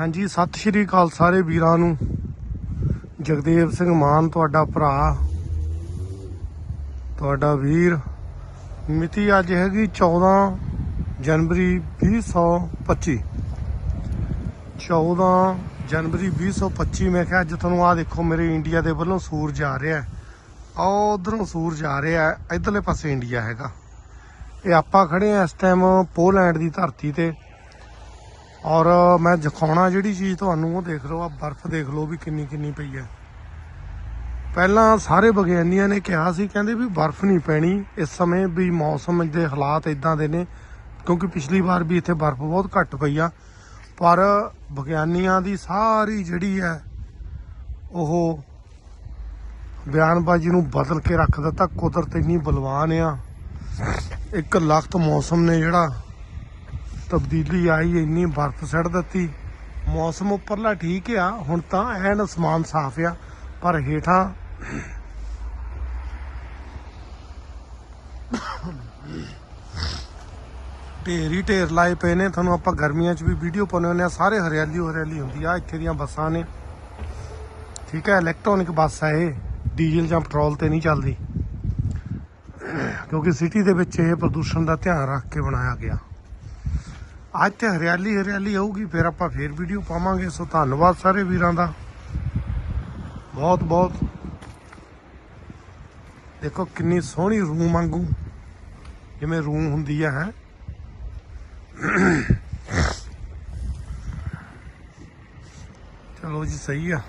ਹਾਂਜੀ, ਸਤਿ ਸ਼੍ਰੀ ਅਕਾਲ ਸਾਰੇ ਵੀਰਾਂ ਨੂੰ। ਜਗਦੇਵ ਸਿੰਘ ਮਾਨ, ਤੁਹਾਡਾ ਭਰਾ, ਤੁਹਾਡਾ ਵੀਰ। ਮਿਤੀ ਅੱਜ ਹੈਗੀ 14 ਜਨਵਰੀ 2025 14 ਜਨਵਰੀ 2025 ਮੈਂ ਕਿਹਾ ਅੱਜ ਤੁਹਾਨੂੰ ਆ ਦੇਖੋ, ਮੇਰੇ ਇੰਡੀਆ ਦੇ ਵੱਲੋਂ ਸੂਰਜ ਆ ਰਿਹਾ ਹੈ। ਆ ਉਧਰੋਂ ਸੂਰਜ ਆ ਰਿਹਾ ਹੈ, ਇਧਰਲੇ ਪਾਸੇ ਇੰਡੀਆ ਹੈਗਾ। ਇਹ ਆਪਾਂ ਖੜੇ ਆ ਇਸ ਟਾਈਮ ਪੋਲੈਂਡ ਦੀ ਧਰਤੀ ਤੇ। ਔਰ ਮੈਂ ਦਿਖਾਉਣਾ ਜਿਹੜੀ ਚੀਜ਼ ਤੁਹਾਨੂੰ, ਉਹ ਦੇਖ ਲਓ ਆ ਬਰਫ਼ ਦੇਖ ਲਓ ਵੀ ਕਿੰਨੀ ਕਿੰਨੀ ਪਈ ਹੈ। ਪਹਿਲਾਂ ਸਾਰੇ ਵਿਗਿਆਨੀਆਂ ਨੇ ਕਿਹਾ ਸੀ, ਕਹਿੰਦੇ ਵੀ ਬਰਫ਼ ਨਹੀਂ ਪੈਣੀ, ਇਸ ਸਮੇਂ ਵੀ ਮੌਸਮ ਦੇ ਹਾਲਾਤ ਇਦਾਂ ਦੇ ਨੇ, ਕਿਉਂਕਿ ਪਿਛਲੀ ਵਾਰ ਵੀ ਇੱਥੇ ਬਰਫ਼ ਬਹੁਤ ਘੱਟ ਪਈ ਆ। ਪਰ ਵਿਗਿਆਨੀਆਂ ਦੀ ਸਾਰੀ ਜਿਹੜੀ ਹੈ, ਉਹ ਬਿਆਨਬਾਜ਼ੀ ਨੂੰ ਬਦਲ ਕੇ ਰੱਖ ਦਿੱਤਾ, ਕੁਦਰਤ ਇੰਨੀ ਬਲਵਾਨ ਆ। ਇੱਕ ਲਖਤ ਮੌਸਮ ਨੇ ਜਿਹੜਾ ਤਬਦੀਲੀ ਆਈ, ਇੰਨੀ ਬਰਫ਼ ਸੜ ਦਿੱਤੀ। ਮੌਸਮ ਉੱਪਰਲਾ ਠੀਕ ਆ, ਹੁਣ ਤਾਂ ਐਨ ਅਸਮਾਨ ਸਾਫ਼ ਆ, ਪਰ ਹੇਠਾਂ ਢੇਰ ਹੀ ਢੇਰ ਲਾਏ ਪਏ ਨੇ। ਤੁਹਾਨੂੰ ਆਪਾਂ ਗਰਮੀਆਂ 'ਚ ਵੀ ਵੀਡੀਓ ਪਾਉਂਦੇ ਹੁੰਦੇ ਆ, ਸਾਰੇ ਹਰਿਆਲੀ ਹਰਿਆਲੀ ਹੁੰਦੀ ਆ, ਇੱਥੇ ਦੀਆਂ ਬੱਸਾਂ ਨੇ। ਠੀਕ ਹੈ ਇਲੈਕਟ੍ਰੋਨਿਕ ਬੱਸ ਹੈ ਇਹ, ਡੀਜ਼ਲ ਜਾਂ ਪੈਟਰੋਲ ਤੇ ਨਹੀਂ ਚੱਲਦੀ। ਕਿਉਂਕਿ ਸਿਟੀ ਦੇ ਵਿੱਚ ਇਹ ਪ੍ਰਦੂਸ਼ਣ ਦਾ ਧਿਆਨ ਰੱਖ ਕੇ ਬਣਾਇਆ ਗਿਆ। ਅੱਜ ਤੇ ਹਰਿਆਲੀ ਹਰਿਆਲੀ ਆਊਗੀ, ਫਿਰ ਆਪਾਂ ਫੇਰ ਵੀਡੀਓ ਪਾਵਾਂਗੇ। ਸੋ ਧੰਨਵਾਦ ਸਾਰੇ ਵੀਰਾਂ ਦਾ। ਬਹੁਤ ਬਹੁਤ। ਦੇਖੋ ਕਿੰਨੀ ਸੋਹਣੀ ਰੂਮ ਵਾਂਗੂ ਜਿਵੇਂ ਰੂਮ ਹੁੰਦੀ ਆ, ਹੈ। ਚਲੋ ਜੀ, ਸਹੀ ਆ।